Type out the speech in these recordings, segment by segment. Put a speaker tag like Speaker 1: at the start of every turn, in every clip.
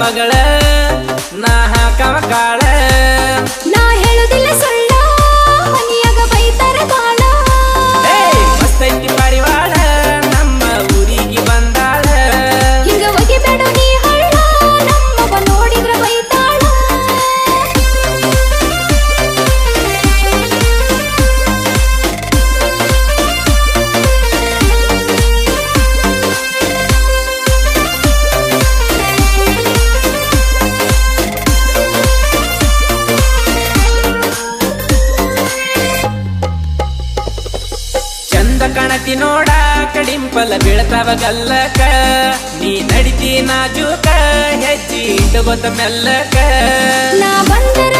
Speaker 1: ಮಗಳೇ ನಾ ಹಾಕ ಕಾಳ. ಕಣತಿ ನೋಡ ಕಡಿಂಪಲ ಬೀಳ್ತಾವ ಗಲ್ಲಕ. ನೀ ನಡಿತಿ ನಾಜೂಕ ಹೆಜ್ಜಿ
Speaker 2: ಇಟ್ಟು ಗೊತ್ತ ಮೆಲ್ಲಕ. ನಾ ಬಂದರ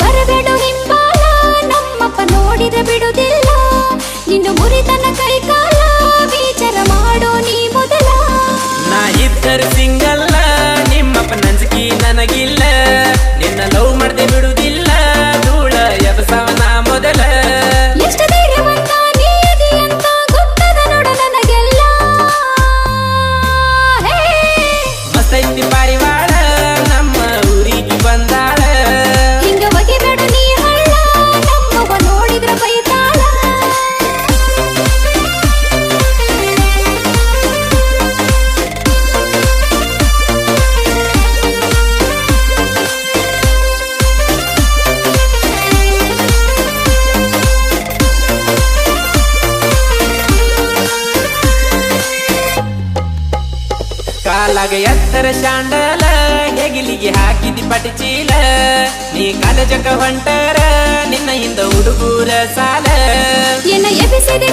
Speaker 2: ಬರಬೇಡು ಹಿಂಬಾಲ ನಮ್ಮಪ್ಪ ನೋಡಿದ ಬಿಡುದಿಲ್ಲ ನಿನ್ನ ಮುರಿತನ ಕೈ
Speaker 1: ಕಾಲಾಗ ಎತ್ತರ ಶಾಂಡಲ, ಹೆಗಿಲಿಗೆ ಹಾಕಿದಿ ಪಟಿ ಚೀಲ. ನೀ ಕಾಲಜಕ ಹೊಂಟರ, ನಿನ್ನ ಹಿಂದ ಹುಡುಗೂರ ಸಾಲ.
Speaker 2: ಎನ್ನ ಎಬಿಸಿದೆ